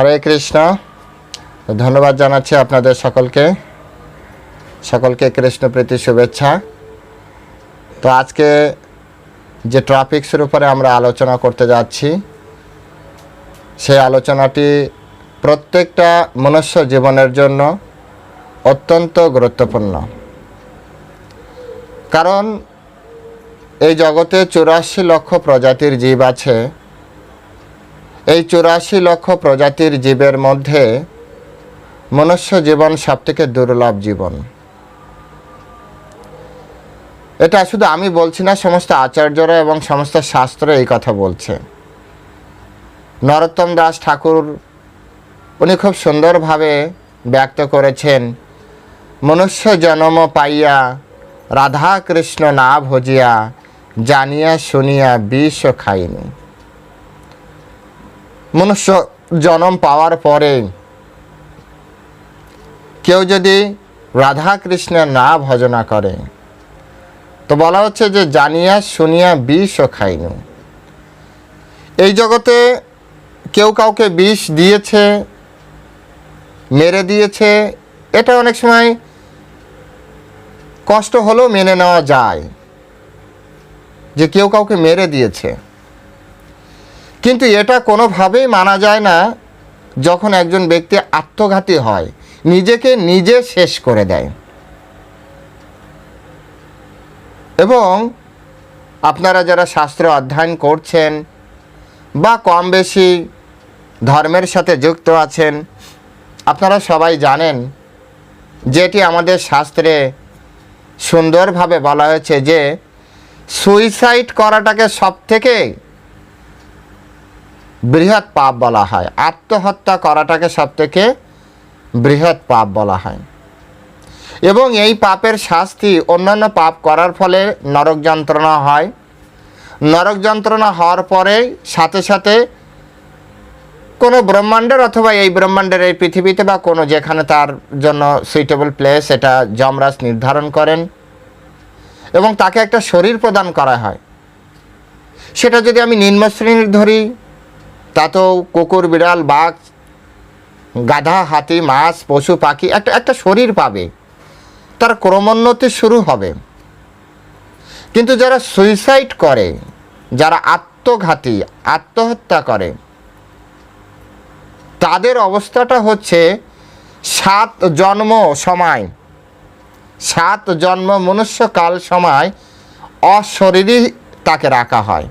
হরে কৃষ্ণ। ধন্যবাদ জানাচ্ছি আপনাদের সকলকে। সকলকে কৃষ্ণপ্রীতি শুভেচ্ছা। তো আজকে যে ট্রাফিক্সের উপরে আমরা আলোচনা করতে যাচ্ছি, সেই আলোচনাটি প্রত্যেকটা মনুষ্য জীবনের জন্য অত্যন্ত গুরুত্বপূর্ণ। কারণ এই জগতে চুরাশি লক্ষ প্রজাতির জীব আছে। এই চুরাশি লক্ষ প্রজাতির জীবের মধ্যে মনুষ্য জীবন সবথেকে দুর্লভ জীবন। এটা শুধু আমি বলছি না, সমস্ত আচার্যরা এবং সমস্ত শাস্ত্র এই কথা বলছে। নরোত্তম দাস ঠাকুর, উনি খুব সুন্দরভাবে ব্যক্ত করেছেন, মনুষ্য জন্ম পাইয়া রাধা কৃষ্ণ না ভজিয়া, জানিয়া শুনিয়া বিষ খাইনি। মনুষ্য জন্ম পাওয়ার পরে কেউ যদি রাধা কৃষ্ণের না ভজনা করে, তো বলা হচ্ছে যে জানিয়া শুনিয়া বিষও খাইনু। এই জগতে কেউ কাউকে বিষ দিয়েছে, মেরে দিয়েছে, এটা অনেক সময় কষ্ট হলেও মেনে নেওয়া যায়। যে কেউ কাউকে মেরে দিয়েছে। কিন্তু এটা কোনোভাবেই মানা যায় না যখন একজন ব্যক্তি আত্মঘাতী হয়, নিজেকে নিজে শেষ করে দেয়। এবং আপনারা যারা শাস্ত্র অধ্যয়ন করছেন বা কম বেশি ধর্মের সাথে যুক্ত আছেন, আপনারা সবাই জানেন যেটি আমাদের শাস্ত্রে সুন্দরভাবে বলা হয়েছে যে সুইসাইড করাটাকে সব থেকে বৃহৎ পাপ বলা হয়। আত্মহত্যা করাটাকে সব থেকে বৃহৎ পাপ বলা হয়। এবং এই পাপের শাস্তি অন্যান্য পাপ করার ফলে নরক যন্ত্রণা হয়। নরক যন্ত্রণা হওয়ার পরে সাথে সাথে কোনো ব্রহ্মাণ্ডের অথবা এই ব্রহ্মাণ্ডের এই পৃথিবীতে বা কোনো যেখানে তার জন্য সুইটেবল প্লেস এটা যমরাজ নির্ধারণ করেন এবং তাকে একটা শরীর প্রদান করা হয়। সেটা যদি আমি নিম্ন শ্রেণির ধরি তাতেও কুকুর, বিড়াল, বাঘ, গাধা, হাতি, মাছ, পশু, পাখি, একটা একটা শরীর পাবে। তার ক্রমোন্নতি শুরু হবে। কিন্তু যারা সুইসাইড করে, যারা আত্মঘাতী, আত্মহত্যা করে, তাদের অবস্থাটা হচ্ছে সাত জন্ম সময়। সাত জন্ম মনুষ্যকাল সময় অশরীরই তাকে রাখা হয়।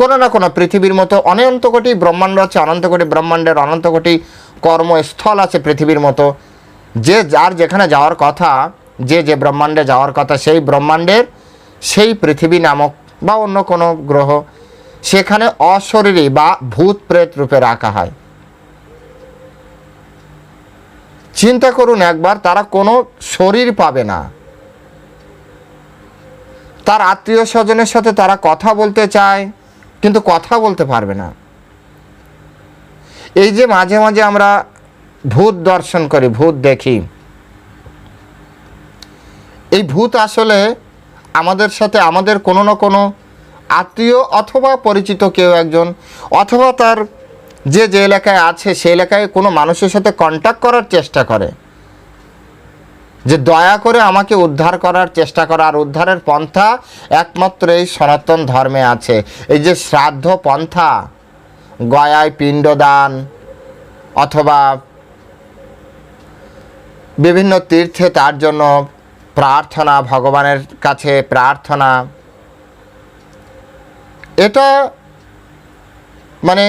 কোনো না কোনো পৃথিবীর মতো অনন্ত কোটি ব্রহ্মাণ্ড আছে, অনন্ত কোটি ব্রহ্মাণ্ডের অনন্ত কোটি কর্মস্থল আছে পৃথিবীর মতো। যে যার যেখানে যাওয়ার কথা, যে যে ব্রহ্মাণ্ডে যাওয়ার কথা, সেই ব্রহ্মাণ্ডের সেই পৃথিবী নামক বা অন্য কোনো গ্রহ, সেখানে অশরীরী বা ভূত প্রেত রূপে রাখা হয়। চিন্তা করুন একবার, তারা কোনো শরীর পাবে না। তার আত্মীয় স্বজনের সাথে তারা কথা বলতে চায় কিন্তু কথা বলতে পারবে না। এই যে মাঝে মাঝে আমরা ভূত দর্শন করি, ভূত দেখি। এই ভূত আসলে আমাদের সাথে আমাদের কোনো না কোনো আত্মীয় অথবা পরিচিত কেউ একজন অথবা তার যে যে এলাকায় আছে সেই এলাকায় কোনো মানুষের সাথে কন্ট্যাক্ট করার চেষ্টা করে। যে দয়া করে আমাকে উদ্ধার করার চেষ্টা করা। আর উদ্ধারের পন্থা একমাত্র এই সনাতন ধর্মে আছে। এই যে শ্রাদ্ধ পন্থা, গয়ায় পিণ্ডদান অথবা বিভিন্ন তীর্থে তার জন্য প্রার্থনা, ভগবানের কাছে প্রার্থনা, এটা মানে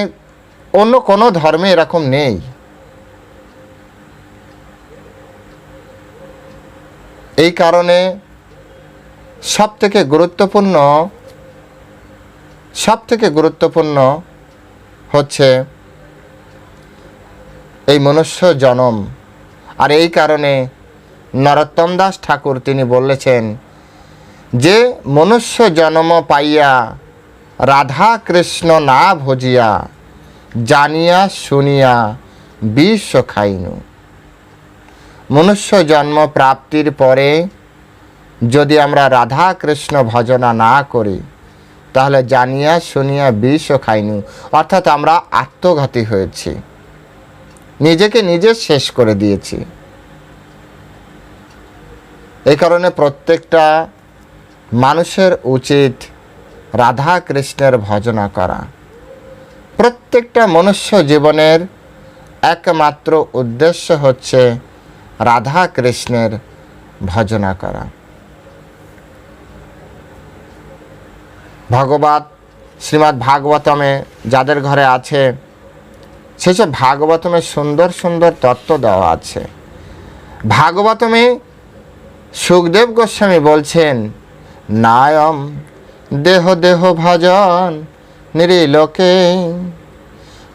অন্য কোনো ধর্মে এরকম নেই। এই কারণে সব থেকে গুরুত্বপূর্ণ সব থেকে গুরুত্বপূর্ণ হচ্ছে এই মনুষ্য জনম। আর এই কারণে নরোত্তম দাস ঠাকুর তিনি বলেছেন যে, মনুষ্য জন্ম পাইয়া রাধা কৃষ্ণ না ভজিয়া, জানিয়া শুনিয়া বিষ খাইনু। মনুষ্য জন্ম প্রাপ্তির পরে যদি আমরা রাধা কৃষ্ণ ভজনা না করি, তাহলে জানিয়া শুনিয়া বিষও খাইনু। অর্থাৎ আমরা আত্মঘাতী হয়েছি। নিজেকে নিজে শেষ করে দিয়েছি। এই কারণে প্রত্যেকটা মানুষের উচিত রাধা কৃষ্ণের ভজনা করা। প্রত্যেকটা মনুষ্য জীবনের একমাত্র উদ্দেশ্য হচ্ছে রাধা কৃষ্ণের ভজনা করা। ভগবত শ্রীমৎ ভাগবতমে যাদের ঘরে আছে সেসব ভাগবতমে সুন্দর সুন্দর তত্ত্ব দেওয়া আছে। ভাগবতমে সুখদেব গোস্বামী বলছেন, নায়ম, দেহ দেহ ভজন নিরিলোকে।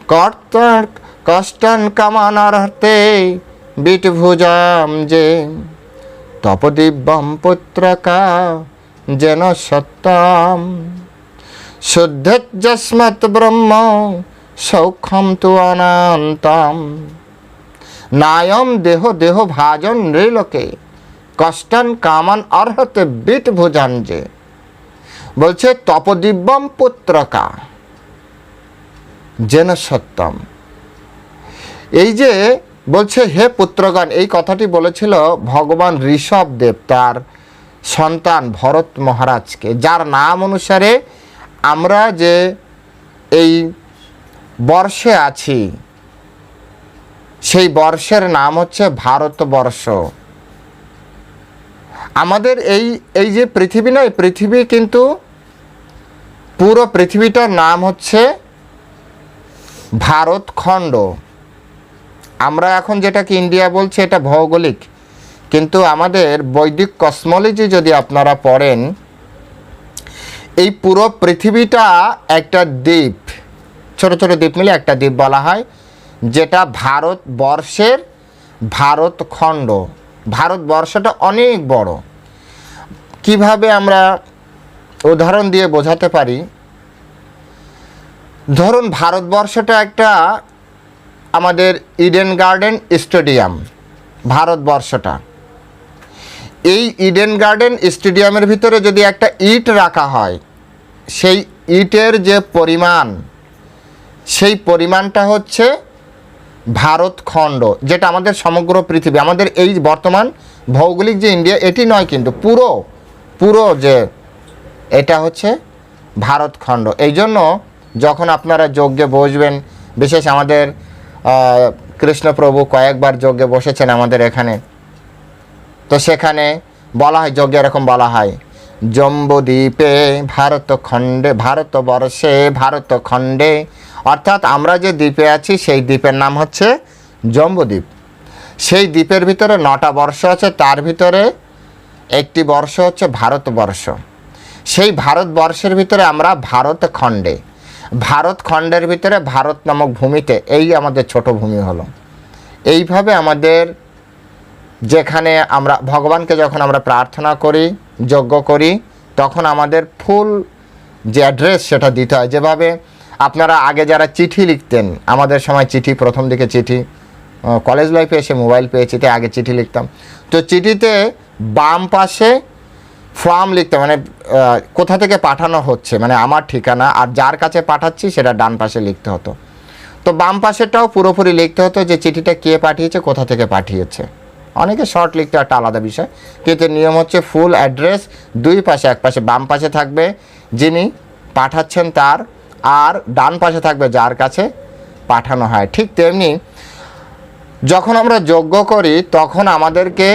কর্তর কষ্টন কামানার্থে বিটভুজাম যে তপদিব্যম পুত্রকা যেন সত্যম শুদ্ধযস্মৎ ব্রহ্ম সৌখ্যম তু অনন্তম। নায়ম দেহ দেহ ভাজন নৃলোকে, কষ্টন কামান অর্হতে বিট ভুজান যে। বলছে তপদিব্যম পুত্রকা যেন সত্যম এই যে বলছে, হে পুত্রগণ, এই কথাটি বলেছিল ভগবান ঋষভ দেব, তার সন্তান ভরত মহারাজকে, যার নাম অনুসারে আমরা যে এই বর্ষে আছি, সেই বর্ষের নাম হচ্ছে ভারতবর্ষ। আমাদের এই এই যে পৃথিবী নয় পৃথিবী কিন্তু পুরো পৃথিবীটার নাম হচ্ছে ভারতখণ্ড। আমরা এখন যেটাকে ইন্ডিয়া বলছি এটা ভৌগোলিক। কিন্তু আমাদের বৈদিক কসমোলজি যদি আপনারা পড়েন, এই পুরো পৃথিবীটা একটা দ্বীপ। ছোট ছোট দ্বীপ মিলে একটা দ্বীপ বলা হয়, যেটা ভারতবর্ষের ভারতখণ্ড। ভারতবর্ষটা অনেক বড়। কীভাবে আমরা উদাহরণ দিয়ে বোঝাতে পারি? ধরুন ভারতবর্ষটা একটা আমাদের ইডেন গার্ডেন স্টেডিয়াম ভারতবর্ষটা। এই ইডেন গার্ডেন স্টেডিয়ামের ভিতরে যদি একটা ইট রাখা হয়, সেই ইটের যে পরিমাণ, সেই পরিমাণটা হচ্ছে ভারতখণ্ড যেটা আমাদের সমগ্র পৃথিবী, আমাদের এই বর্তমান ভৌগোলিক যে ইন্ডিয়া এটি নয় কিন্তু পুরো পুরো যে এটা হচ্ছে ভারতখণ্ড এই জন্য যখন আপনারা যজ্ঞে বসবেন, বিশেষ আমাদের কৃষ্ণপ্রভু কয়েকবার যজ্ঞে বসেছেন আমাদের এখানে। তো সেখানে বলা হয়, যজ্ঞে এরকম বলা হয়, জম্বুদ্বীপে ভারতখণ্ডে ভারতবর্ষে ভারতখণ্ডে অর্থাৎ আমরা যে দ্বীপে আছি, সেই দ্বীপের নাম হচ্ছে জম্বুদ্বীপ। সেই দ্বীপের ভিতরে নটা বর্ষ আছে, তার ভিতরে একটি বর্ষ হচ্ছে ভারতবর্ষ। সেই ভারতবর্ষের ভিতরে আমরা ভারতখণ্ডে ভারতখণ্ডের ভিতরে ভারত নামক ভূমিতে এই আমাদের ছোট ভূমি হলো। এইভাবে আমাদের যেখানে আমরা ভগবানকে যখন আমরা প্রার্থনা করি, যজ্ঞ করি, তখন আমাদের ফুল যে অ্যাড্রেস সেটা দিতে হয়। যেভাবে আপনারা আগে যারা চিঠি লিখতেন, আমাদের সময় চিঠি, প্রথম দিকে চিঠি কলেজ লাইফে এসে মোবাইল পেয়েছি, তাই আগে চিঠি লিখতাম। তো চিঠিতে বাম পাশে ফর্ম লিখতে মানে কোথা থেকে পাঠানো হচ্ছে মানে আমার ঠিকানা আর যার কাছে পাঠাচ্ছি সেটা ডান পাশে লিখতে হতো। তো বাম পাশেরটাও পুরোপুরি লিখতে হতো যে চিঠিটা কে পাঠিয়েছে, কোথা থেকে পাঠিয়েছে। অনেকে শর্ট লিখতে একটা আলাদা বিষয়। কিন্তু নিয়ম হচ্ছে ফুল অ্যাড্রেস দুই পাশে, এক পাশে, বাম পাশে থাকবে যিনি পাঠাচ্ছেন তার, আর ডান পাশে থাকবে যার কাছে পাঠানো হয়। ঠিক তেমনি যখন আমরা যজ্ঞ করি, তখন আমাদেরকে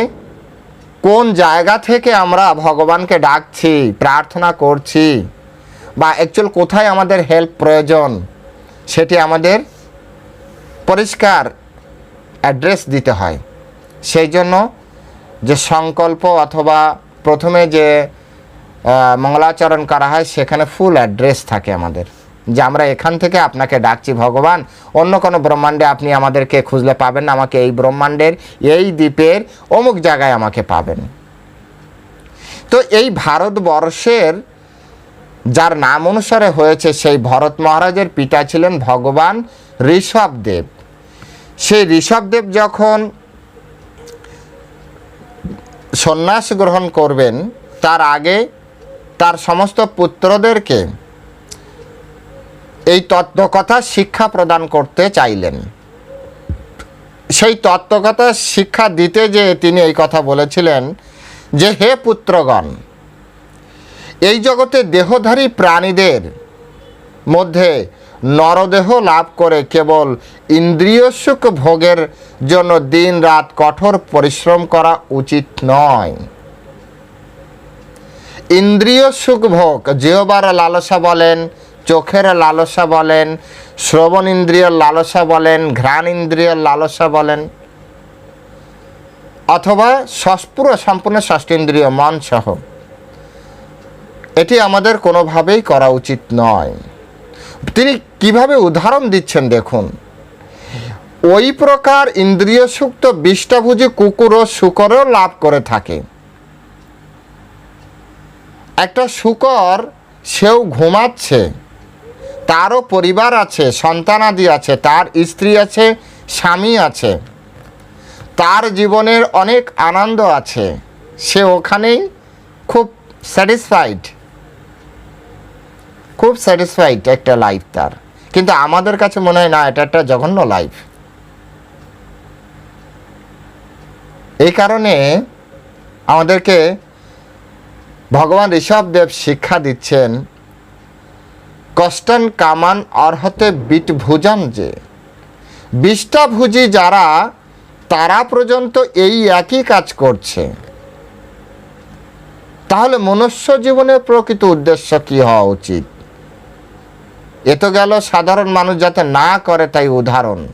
কোন জায়গা থেকে আমরা ভগবানকে ডাকছি, প্রার্থনা করছি, বা অ্যাকচুয়াল কোথায় আমাদের হেল্প প্রয়োজন, সেটি আমাদের পরিষ্কার অ্যাড্রেস দিতে হয়। সেই জন্য যে সংকল্প অথবা প্রথমে যে মঙ্গলাচরণ করা হয়, সেখানে ফুল অ্যাড্রেস থাকে আমাদের। যে আমরা এখান থেকে আপনাকে ডাকছি, ভগবান, অন্য কোনো ব্রহ্মাণ্ডে আপনি আমাদেরকে খুঁজলে পাবেন না, আমাকে এই ব্রহ্মাণ্ডের এই দ্বীপের অমুক জায়গায় আমাকে পাবেন। তো এই ভারতবর্ষের যার নাম অনুসারে হয়েছে সেই ভরত মহারাজের পিতা ছিলেন ভগবান ঋষভদেব সেই ঋষভদেব যখন সন্ন্যাস গ্রহণ করবেন, তার আগে তার সমস্ত পুত্রদেরকে এই তত্ত্বকথা শিক্ষা প্রদান করতে চাইলেন। সেই তত্ত্বকথা শিক্ষা দিতে যে তিনি এই কথা বলেছিলেন যে, হে পুত্রগণ, এই জগতে দেহধারী প্রাণীদের মধ্যে নরদেহ লাভ করে কেবল ইন্দ্রিয় সুখ ভোগের জন্য দিন রাত কঠোর পরিশ্রম করা উচিত নয়। ইন্দ্রিয় সুখ ভোগ জিহবার লালসা বলেন চোখের লালসা বলেন শ্রবণ ইন্দ্রিয়ের লালসা বলেন ঘ্রাণ ইন্দ্রিয়ের লালসা বলেন, অথবা সস্পুর সম্পূর্ণ ষষ্ঠেন্দ্রিয় মন সহ এটি আমাদের কোনোভাবেই করা উচিত নয়। তিনি কীভাবে উদাহরণ দিচ্ছেন দেখুন। ওই প্রকার ইন্দ্রিয় সুক্ত বিষ্টাভুজি কুকুর ও শুকরও লাভ করে থাকে। একটা শুকর, সেও ঘুমাচ্ছে। তারও পরিবার আছে সন্তানাদি আছে, তার স্ত্রী আছে, স্বামী আছে। তার জীবনের অনেক আনন্দ আছে। সে ওখানেই খুব স্যাটিসফাইড খুব স্যাটিসফাইড একটা লাইফ তার। কিন্তু আমাদের কাছে মনে হয়, না, এটা একটা জঘন্য লাইফ এই কারণে আমাদেরকে ভগবান ঋষভদেব শিক্ষা দিচ্ছেন কষ্টন কামান অর্হতে বিট ভুজন যে। বিষ্টাভুজি যারা, তারা পর্যন্ত এই একই কাজ করছে। তাহলে মনুষ্য জীবনের প্রকৃত উদ্দেশ্য কি হওয়া উচিত? এ তো গেল সাধারণ মানুষ যাতে না করে তাই উদাহরণ।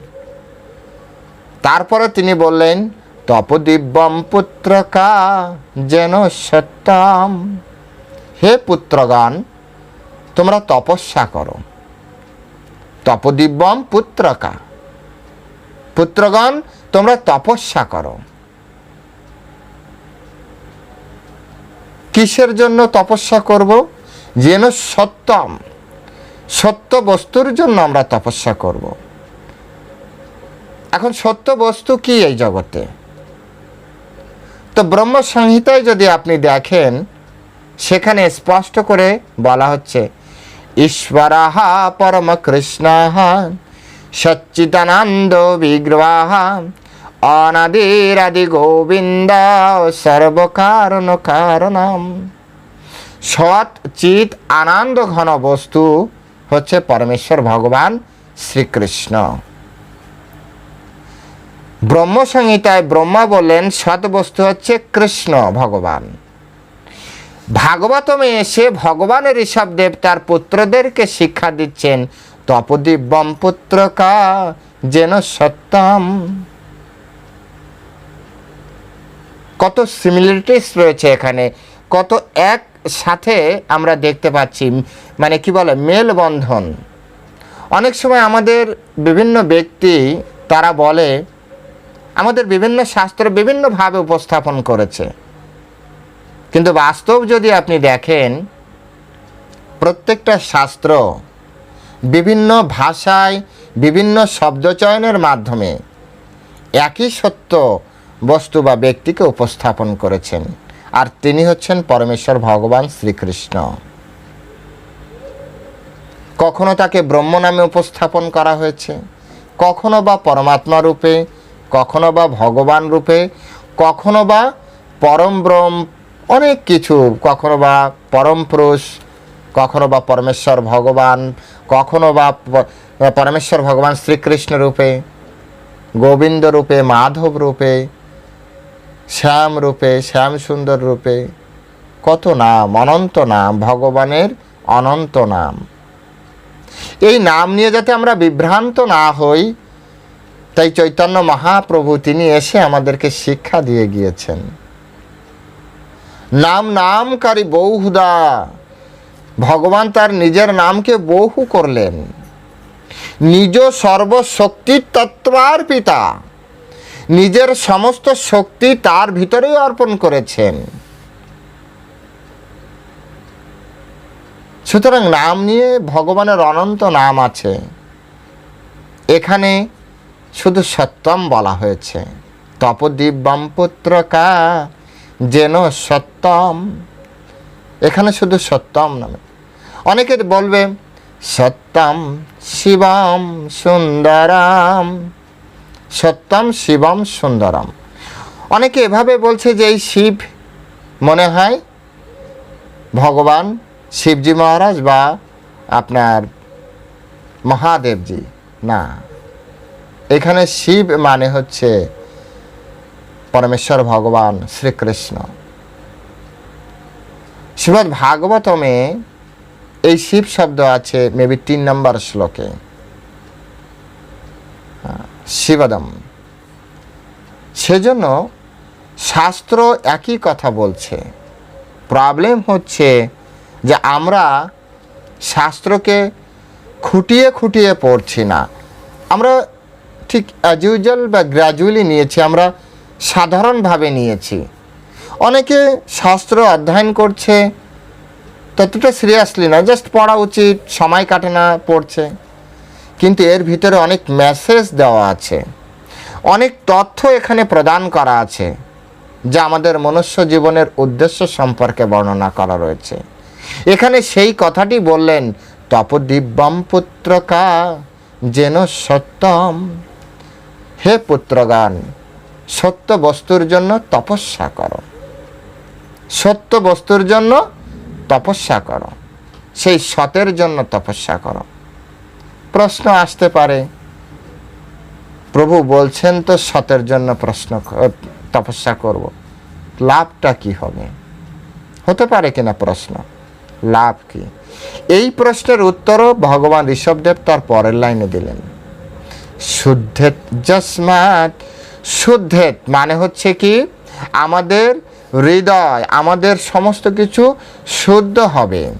তারপরে তিনি বললেন তপদিব্যম পুত্রকা যেন সত্যম হে পুত্রগণ তোমরা তপস্যা করো। তপদিব্যম পুত্রকা। পুত্রগণ, তোমরা তপস্যা করো। কিসের জন্য তপস্যা করব? যেন সত্যম, সত্য বস্তুর জন্য আমরা তপস্যা করব। এখন সত্য বস্তু কি এই জগতে? তো ব্রহ্ম সংহিতায় যদি আপনি দেখেন, সেখানে স্পষ্ট করে বলা হচ্ছে ঈশ্বরাহা পরম কৃষ্ণাহ সচ্চিদানন্দ বিগ্রহ অনাদিরাদি গোবিন্দ সর্বকারণ কারণম সৎ চিত আনন্দ ঘন বস্তু হচ্ছে পরমেশ্বর ভগবান শ্রীকৃষ্ণ। ব্রহ্ম সংহিতায় ব্রহ্মা বললেন, সৎ বস্তু হচ্ছে কৃষ্ণ ভগবান। ভাগবতমে এসে ভগবানের ঋষভ দেব তার পুত্রদেরকে শিক্ষা দিচ্ছেন তপদিব্যম পুত্রকা যেন সত্যম। কত সিমিলারিটিস রয়েছে এখানে, কত এক সাথে আমরা দেখতে পাচ্ছি মানে কি বলে, মেলবন্ধন। অনেক সময় আমাদের বিভিন্ন ব্যক্তি তারা বলে, আমাদের বিভিন্ন শাস্ত্র বিভিন্নভাবে উপস্থাপন করেছে। কিন্তু বাস্তব যদি আপনি দেখেন, প্রত্যেকটা শাস্ত্র বিভিন্ন ভাষায়, বিভিন্ন শব্দচয়নের মাধ্যমে একই সত্য বস্তু বা ব্যক্তিকে উপস্থাপন করেছেন। আর তিনি হচ্ছেন পরমেশ্বর ভগবান শ্রীকৃষ্ণ। কখনো তাকে ব্রহ্ম নামে উপস্থাপন করা হয়েছে, কখনো বা পরমাত্মা রূপে, কখনো বা ভগবান রূপে, কখনো বা পরম ব্রহ্ম অনেক কিছু। কখনো বা পরম পুরুষ, কখনো বা পরমেশ্বর ভগবান, কখনো বা পরমেশ্বর ভগবান শ্রীকৃষ্ণ রূপে, গোবিন্দ রূপে, মাধব রূপে, শ্যাম রূপে, শ্যাম সুন্দর রূপে। কত নাম, অনন্ত নাম, ভগবানের অনন্ত নাম। এই নাম নিয়ে যাতে আমরা বিভ্রান্ত না হই, তাই চৈতন্য মহাপ্রভু তিনি এসে আমাদেরকে শিক্ষা দিয়ে গিয়েছেন। নাম নামকারী বহুদা। ভগবান তার নিজের নামকে বহু করলেন। নিজ সর্বশক্তির তত্ত্বার পিতা। নিজের সমস্ত শক্তি তার ভিতরেই অর্পণ করেছেন। সুতরাং নাম নিয়ে ভগবানের অনন্ত নাম আছে। এখানে শুধু সত্যম বলা হয়েছে। তপদিব্যম পুত্রকা যেন সত্যম এখানে শুধু সত্যম নামে। অনেকে বলবে সত্যম শিবম সুন্দরাম। সত্যম শিবম সুন্দরম। অনেকে এভাবে বলছে যে এই শিব মনে হয় ভগবান শিবজি মহারাজ বা আপনার মহাদেবজি। না। এখানে শিব মানে হচ্ছে পরমেশ্বর ভগবান শ্রীকৃষ্ণ। শ্রীমদ ভাগবতমে এই শিব শব্দ আছে মেবি তিন নম্বর শ্লোকে। শিবদম। সেজন্য শাস্ত্র একই কথা বলছে। প্রবলেম হচ্ছে যে আমরা শাস্ত্রকে খুঁটিয়ে খুঁটিয়ে পড়ছি না। আমরা ঠিক অ্যাজ ইউজুয়াল বা গ্র্যাজুয়ালি নিয়েছি, আমরা সাধারণভাবে নিয়েছি। অনেকে শাস্ত্র অধ্যয়ন করছে, ততটা সিরিয়াসলি না জাস্ট পড়া উচিত, সময় কাটে না, পড়ছে। কিন্তু এর ভিতরে অনেক মেসেজ দেওয়া আছে। অনেক তথ্য এখানে প্রদান করা আছে, যা আমাদের মনুষ্য জীবনের উদ্দেশ্য সম্পর্কে বর্ণনা করা রয়েছে। এখানে সেই কথাটি বললেন, তপদিব্যম পুত্রকা যেন সত্যম। হে পুত্রগান সত্য বস্তুর জন্য তপস্যা করো। সত্য বস্তুর জন্য তপস্যা করো। সেই সতের জন্য তপস্যা করো। প্রশ্ন আসতে পারে, প্রভু বলছেন তো সতের জন্য প্রশ্ন তপস্যা করব। লাভটা কি হবে? হতে পারে কিনা প্রশ্ন? লাভ কি? এই প্রশ্নের উত্তরও ভগবান ঋষভদেব তার পরের লাইনে দিলেন। শুদ্ধেত যস্মাৎ শুদ্ধেত মানে হচ্ছে কি? আমাদের হৃদয়, আমাদের সমস্ত কিছু শুদ্ধ হবে।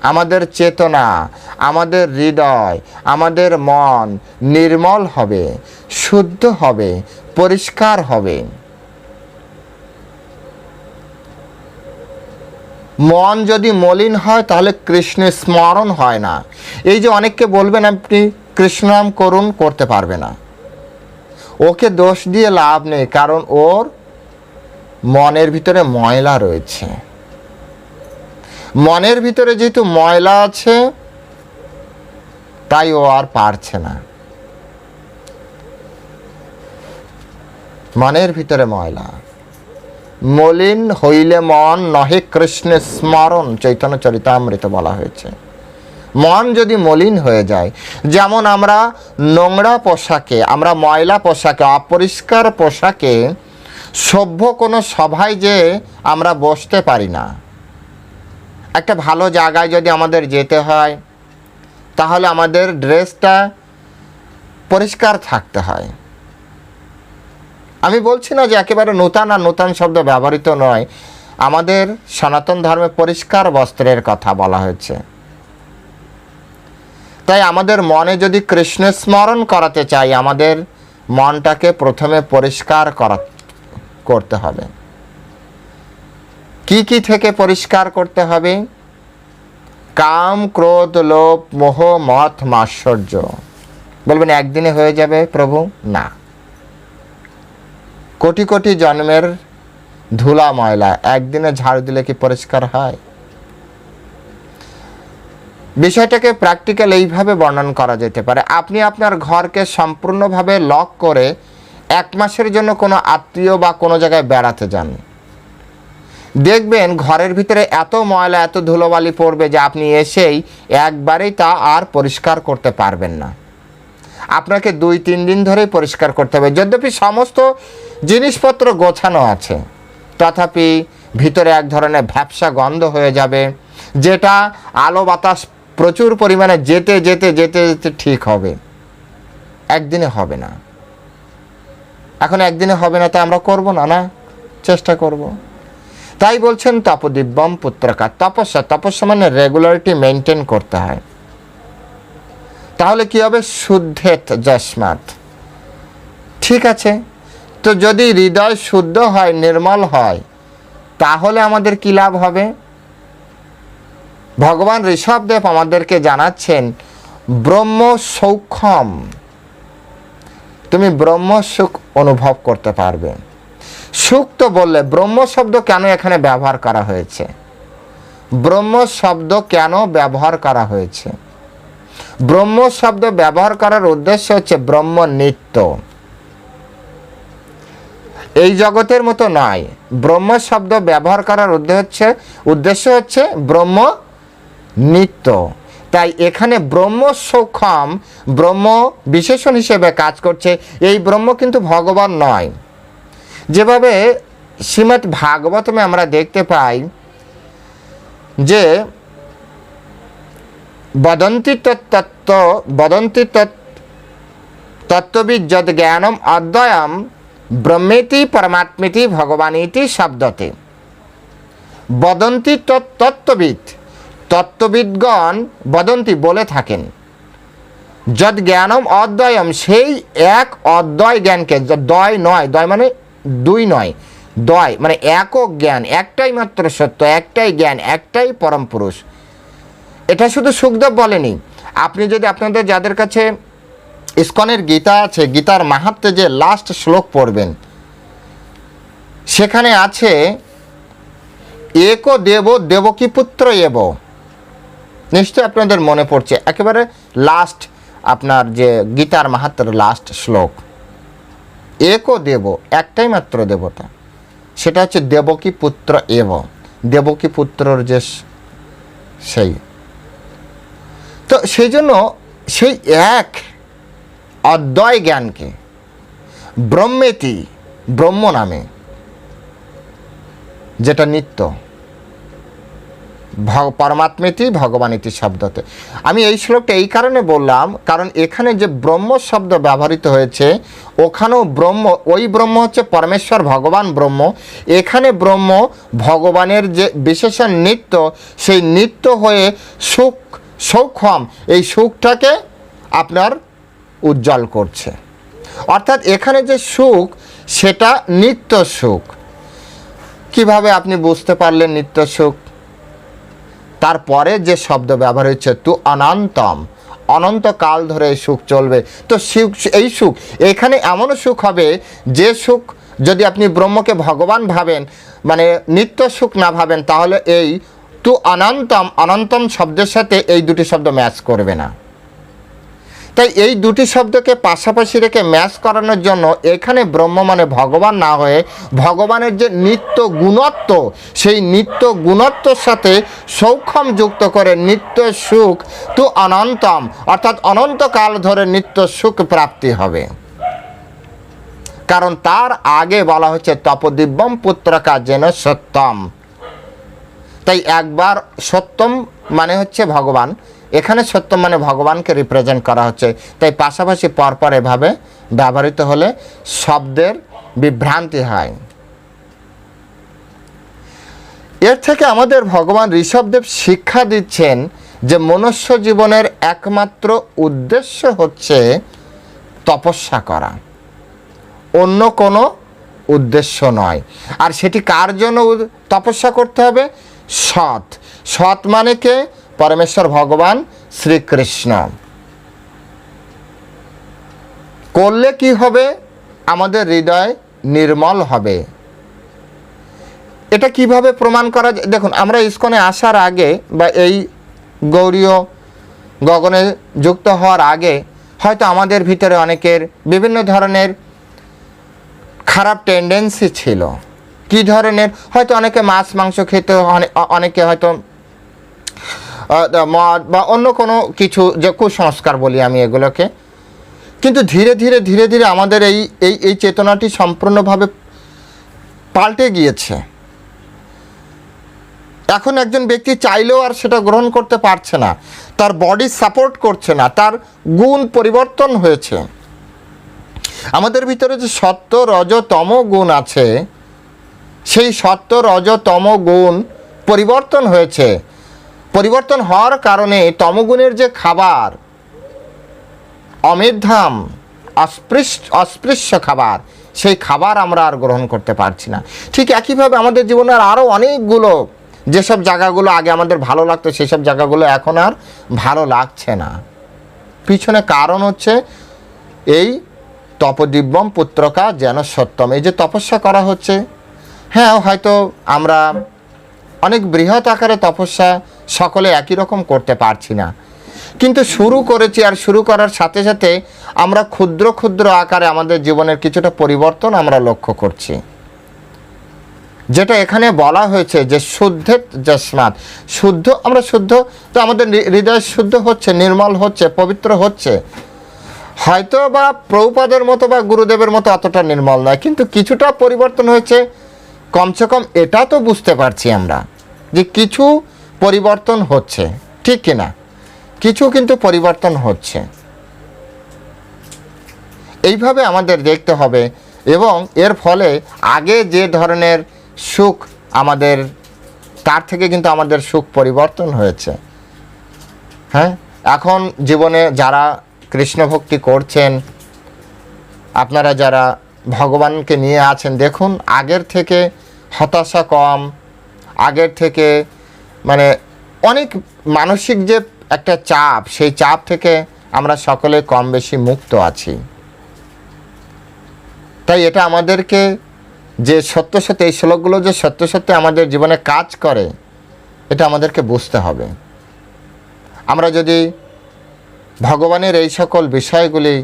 আমাদের চেতনা, আমাদের হৃদয়, আমাদের মন নির্মল হবে, শুদ্ধ হবে, পরিষ্কার হবে। মন যদি মলিন হয়, তাহলে কৃষ্ণের স্মরণ হয় না। এই যে অনেককে বলবেন আপনি কৃষ্ণ নাম করুন করতে পারবে না। ওকে দোষ দিয়ে লাভ নেই, কারণ ওর মনের ভিতরে ময়লা রয়েছে। মনের ভিতরে যেহেতু ময়লা আছে, তাই ও আর পারছে না। মনের ভিতরে ময়লা। মলিন হইলে মন নহে কৃষ্ণের স্মরণ, চৈতন্য চরিতামৃত বলা হয়েছে। মন যদি মলিন হয়ে যায়, যেমন আমরা নোংরা পোশাকে, আমরা ময়লা পোশাকে, অপরিষ্কার পোশাকে সভ্য কোনো সভায় যে আমরা বসতে পারি না। একটা ভালো জায়গায় যদি আমাদের যেতে হয়, তাহলে আমাদের ড্রেসটা পরিষ্কার থাকতে হয়। আমি বলছি না যে একেবারে নূতন আর নূতন শব্দ ব্যবহৃত নয়, আমাদের সনাতন ধর্মে পরিষ্কার বস্ত্রের কথা বলা হয়েছে। তাই আমাদের মনে যদি কৃষ্ণ স্মরণ করাতে চাই, আমাদের মনটাকে প্রথমে পরিষ্কার করা, করতে হবে। কি কি থেকে পরিষ্কার করতে হবে? কাম, ক্রোধ, লোভ, মোহ, মত মাশ্চর্য বলবেন, একদিনে হয়ে যাবে প্রভু? না। কোটি কোটি জন্মের ধুলা ময়লা একদিনে ঝাড়ু দিলে কি পরিষ্কার হয়? বিষয়টাকে প্র্যাকটিক্যাল এইভাবে বর্ণন করা যেতে পারে। আপনি আপনার ঘরকে সম্পূর্ণভাবে লক করে এক মাসের জন্য কোনো আত্মীয় বা কোনো জায়গায় বেড়াতে যান। দেখবেন ঘরের ভিতরে এত ময়লা, এত ধুলোবালি পড়বে যে আপনি এসেই একবারেই তা আর পরিষ্কার করতে পারবেন না। আপনাকে দুই, তিন দিন ধরেই পরিষ্কার করতে হবে। যদ্যপি সমস্ত জিনিসপত্র গোছানো আছে, তথাপি ভিতরে এক ধরনের ভ্যাপসা গন্ধ হয়ে যাবে, যেটা আলো বাতাস প্রচুর পরিমাণে যেতে যেতে যেতে যেতে ঠিক হবে। একদিনে হবে না। এখন একদিনে হবে না তাই আমরা করব না না? চেষ্টা করব। তাই বলছেন তপদিব্যম পুত্রকা। তপস্যা তপস্যা মানে রেগুলারিটি মেনটেন করতে হয়। তাহলে কি হবে? শুদ্ধেত যস্মাত ঠিক আছে। তো যদি হৃদয় শুদ্ধ হয়, নির্মল হয়, তাহলে আমাদের কি লাভ হবে? ভগবান ঋষভদেব আমাদেরকে জানাচ্ছেন ব্রহ্ম সৌক্ষম তুমি ব্রহ্ম সুখ অনুভব করতে পারবে। সুখ তো বললে, ব্রহ্ম শব্দ কেন এখানে ব্যবহার করা হয়েছে? ব্রহ্ম শব্দ কেন ব্যবহার করা হয়েছে? ব্রহ্ম শব্দ ব্যবহার করার উদ্দেশ্য হচ্ছে ব্রহ্ম নিত্য। এই জগতের মতো নয়। ব্রহ্ম শব্দ ব্যবহার করার উদ্দেশ্য হচ্ছে উদ্দেশ্য হচ্ছে ব্রহ্ম নিত্য। তাই এখানে ব্রহ্ম সৌক্ষম ব্রহ্ম বিশেষণ হিসেবে কাজ করছে। এই ব্রহ্ম কিন্তু ভগবান নয়। যেভাবে শ্রীমৎ ভাগবতমে আমরা দেখতে পাই যে বদন্তি তত্ত্ব বদন্তি তত্ত্ব তত্ত্ববিদ যদ জ্ঞানম অদ্বয়ম ব্রহ্মেতি পরমাত্মেতি ভগবানীতি শব্দতে। বদন্তি তত্ত্ববিদ। তত্ত্ববিদগণ বদন্তি বলে থাকেন। যদ জ্ঞানম অদ্বয়ম, সেই এক অদ্বয় জ্ঞানকে, দয় নয়, দয় মানে দুই নয়, দয় মানে একক জ্ঞান, একটাই মাত্র সত্য, একটাই জ্ঞান, একটাই পরম পুরুষ। এটা শুধু সুখদেব বলেনি। আপনি যদি আপনাদের যাদের কাছে ইস্কনের গীতা আছে, গীতার মাহাত্মে যে লাস্ট শ্লোক পড়বেন, সেখানে আছে, এক দেব দেবকী পুত্র এব। নিশ্চয় আপনাদের মনে পড়ছে। একেবারে লাস্ট আপনার যে গীতার মাহাত্মের লাস্ট শ্লোক। এক দেব, একটাই মাত্র দেবতা। সেটা হচ্ছে দেবকী পুত্র এব। দেবকী পুত্রর যে সেই। তো সেই জন্য সেই এক অদ্বয় জ্ঞানকে ব্রহ্মেতি ব্রহ্ম নামে, যেটা নিত্য। পরমাত্মেতি ভগবানীতি শব্দতে। আমি এই শ্লোকটা এই কারণে বললাম, কারণ এখানে যে ব্রহ্ম শব্দ ব্যবহৃত হয়েছে, ওখানেও ব্রহ্ম, ওই ব্রহ্ম হচ্ছে পরমেশ্বর, ভগবান ব্রহ্ম। এখানে ব্রহ্ম ভগবানের যে বিশেষণ নিত্য, সেই নিত্য হয়ে সুখ সৌক্ষম এই সুখটাকে আপনার উজ্জ্বল করছে। অর্থাৎ এখানে যে সুখ, সেটা নিত্য সুখ। কীভাবে আপনি বুঝতে পারলেন নিত্য সুখ? তারপরে যে শব্দ ব্যবহার হচ্ছে, তু অনন্তম। অনন্তকাল ধরে সুখ চলবে। তো সুখ, এই সুখ, এখানে এমনও সুখ হবে, যে সুখ যদি আপনি ব্রহ্মকে ভগবান ভাবেন মানে নিত্য সুখ না ভাবেন, তাহলে এই তু অনন্তম অনন্তম শব্দের সাথে এই দুটি শব্দ ম্যাচ করবে না। তাই এই দুটি শব্দকে পাশাপাশি রেখে ম্যাচ করানোর জন্য এখানে ব্রহ্ম মানে ভগবান না হয়ে ভগবানের যে নিত্য গুণত্ব, সেই নিত্য গুণত্বর সাথে সৌক্ষম যুক্ত করে নিত্য সুখ তো অনন্তম, অর্থাৎ অনন্তকাল ধরে নিত্য সুখ প্রাপ্তি হবে। কারণ তার আগে বলা হচ্ছে তপদিব্যম পুত্রকা যেন সত্যম। তাই একবার সত্যম মানে হচ্ছে ভগবান এখানে সত্য মানে ভগবানকে রিপ্রেজেন্ট করা হচ্ছে। তাই পাশাপাশি পরপর এভাবে ব্যবহৃত হলে শব্দের বিভ্রান্তি হয়। এর থেকে আমাদের ভগবান ঋষভদেব শিক্ষা দিচ্ছেন যে মনুষ্য জীবনের একমাত্র উদ্দেশ্য হচ্ছে তপস্যা করা। অন্য কোনো উদ্দেশ্য নয়। আর সেটি কার জন্য তপস্যা করতে হবে? সৎ। সৎ মানে কে? পরমেশ্বর ভগবান শ্রীকৃষ্ণ। করলে কি হবে? আমাদের হৃদয় নির্মল হবে। এটা কীভাবে প্রমাণ করা যায়? দেখুন, আমরা ইস্কনে আসার আগে বা এই গৌরীয় গগনে যুক্ত হওয়ার আগে হয়তো আমাদের ভিতরে অনেকের বিভিন্ন ধরনের খারাপ টেন্ডেন্সি ছিল। কি ধরনের? হয়তো অনেকে মাছ, মাংস খেতে অনে- অনেকে হয়তো মদ বা অন্য কোনো কিছু যে কুসংস্কার বলি আমি এগুলোকে। কিন্তু ধীরে ধীরে ধীরে ধীরে আমাদের এই এই এই চেতনাটি সম্পূর্ণভাবে পাল্টে গিয়েছে। এখন একজন ব্যক্তি চাইলেও আর সেটা গ্রহণ করতে পারছে না। তার বডি সাপোর্ট করছে না, তার গুণ পরিবর্তন হয়েছে। আমাদের ভিতরে যে সত্য রজতম গুণ আছে, সেই সত্য রজতম গুণ পরিবর্তন হয়েছে। পরিবর্তন হওয়ার কারণে তমগুণের যে খাবার অমেধাম অস্পৃশ্য অস্পৃশ্য খাবার, সেই খাবার আমরা আর গ্রহণ করতে পারছি না। ঠিক একইভাবে আমাদের জীবনের আরও অনেকগুলো যেসব জায়গাগুলো আগে আমাদের ভালো লাগতো, সেসব জায়গাগুলো এখন আর ভালো লাগছে না। পিছনে কারণ হচ্ছে এই তপদিব্যম পুত্রকা যেন সত্যম। এই যে তপস্যা করা হচ্ছে হ্যাঁ হয়তো আমরা অনেক বৃহৎ আকারে তপস্যা সকলে একই রকম করতে পারছি না। কিন্তু শুরু করেছি আর শুরু করার সাথে সাথে আমরা ক্ষুদ্র ক্ষুদ্র আকারে আমাদের জীবনের কিছুটা পরিবর্তন আমরা লক্ষ্য করছি। যেটা এখানে বলা হয়েছে যে শুদ্ধের জসমাত শুদ্ধ, আমরা শুদ্ধ তো আমাদের হৃদয় শুদ্ধ হচ্ছে, নির্মল হচ্ছে, পবিত্র হচ্ছে। হয়তো বা প্রভুপাদের মতো বা গুরুদেবের মতো অতটা নির্মল নয়, কিন্তু কিছুটা পরিবর্তন হয়েছে। কমসে কম এটা তো বুঝতে পারছি আমরা যে কিছু পরিবর্তন হচ্ছে, ঠিক কিনা? কিছু কিন্তু পরিবর্তন হচ্ছে। এইভাবে আমাদের দেখতে হবে এবং এর ফলে আগে যে ধরনের সুখ আমাদের, তার থেকে কিন্তু আমাদের সুখ পরিবর্তন হয়েছে। হ্যাঁ? এখন জীবনে যারা কৃষ্ণ ভক্তি করছেন, আপনারা যারা ভগবানকে নিয়ে আছেন, দেখুন আগের থেকে হতাশা কম, আগের থেকে মানে অনেক মানসিক যে একটা চাপ, সেই চাপ থেকে আমরা সকলে কম বেশি মুক্ত আছি। তাই এটা আমাদেরকে যে সত্য সত্য, এই শ্লোকগুলো যে সত্য সত্য আমাদের জীবনে কাজ করে, এটা আমাদেরকে বুঝতে হবে। আমরা যদি ভগবানের এই সকল বিষয়গুলি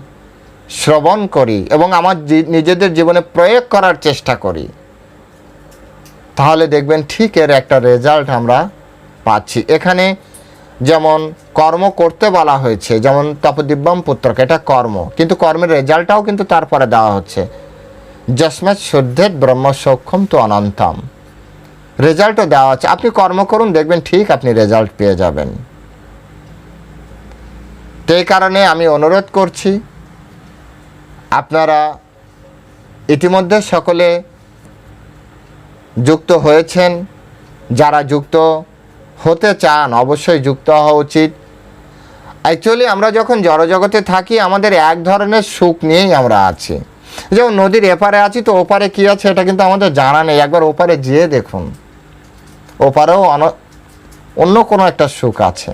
শ্রবণ করি এবং আমার নিজেদের জীবনে প্রয়োগ করার চেষ্টা করি, তাহলে দেখবেন ঠিক এর একটা রেজাল্ট আমরা পাচ্ছি। এখানে যেমন কর্ম করতে বলা হয়েছে, যেমন তপদিব্যম পুত্রকে, এটা কর্ম। কিন্তু কর্মের রেজাল্টটাও কিন্তু তারপরে দেওয়া হচ্ছে। যস্মাৎ শুদ্ধের ব্রহ্ম সক্ষম তো অনন্তম। রেজাল্টও দেওয়া আছে আপনি কর্ম করুন, দেখবেন ঠিক আপনি রেজাল্ট পেয়ে যাবেন। তো এই কারণে আমি অনুরোধ করছি, আপনারা ইতিমধ্যে সকলে যুক্ত হয়েছেন। যারা যুক্ত হতে চান, অবশ্যই যুক্ত হওয়া উচিত। অ্যাকচুয়ালি আমরা যখন জড়জগতে থাকি, আমাদের এক ধরনের সুখ নিয়েই আমরা আছি। যেমন নদীর এপারে আছি তো ওপারে কী আছে এটা কিন্তু আমাদের জানা নেই। একবার ওপারে যেয়ে দেখুন। ওপারেও অন- অন্য কোনো একটা সুখ আছে।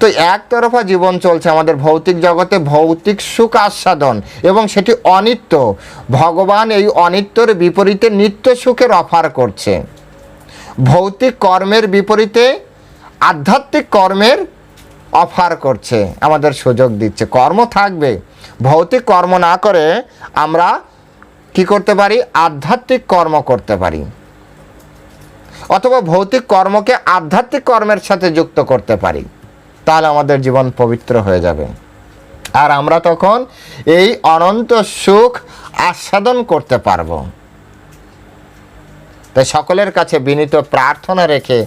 তো একতরফা জীবন চলছে আমাদের ভৌতিক জগতে, ভৌতিক সুখ আস্বাদন এবং সেটি অনিত্য। ভগবান এই অনিত্যর বিপরীতে নিত্য সুখের অফার করছে। ভৌতিক কর্মের বিপরীতে আধ্যাত্মিক কর্মের অফার করছে, আমাদের সুযোগ দিচ্ছে। কর্ম থাকবে। ভৌতিক কর্ম না করে আমরা কি করতে পারি? আধ্যাত্মিক কর্ম করতে পারি। অথবা ভৌতিক কর্মকে আধ্যাত্মিক কর্মের সাথে যুক্ত করতে পারি। তাহলে আমাদের জীবন পবিত্র হয়ে যাবে। আর আমরা তখন এই অনন্ত সুখ আস্বাদন করতে পারব। তাই সকলের কাছে বিনীত প্রার্থনা রেখে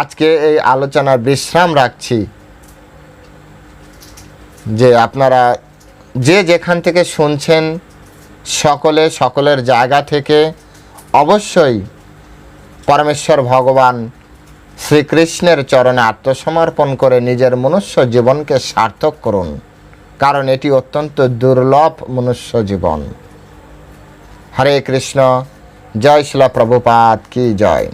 আজকে এই আলোচনার বিশ্রাম রাখছি যে আপনারা যে যেখান থেকে শুনছেন সকলে সকলের জায়গা থেকে অবশ্যই পরমেশ্বর ভগবান শ্রীকৃষ্ণের চরণে আত্মসমর্পণ করে নিজের মনুষ্য জীবনকে সার্থক করুন, কারণ এটি অত্যন্ত দুর্লভ মনুষ্য জীবন। হরে কৃষ্ণ। जय शिला प्रभुपाद की जय।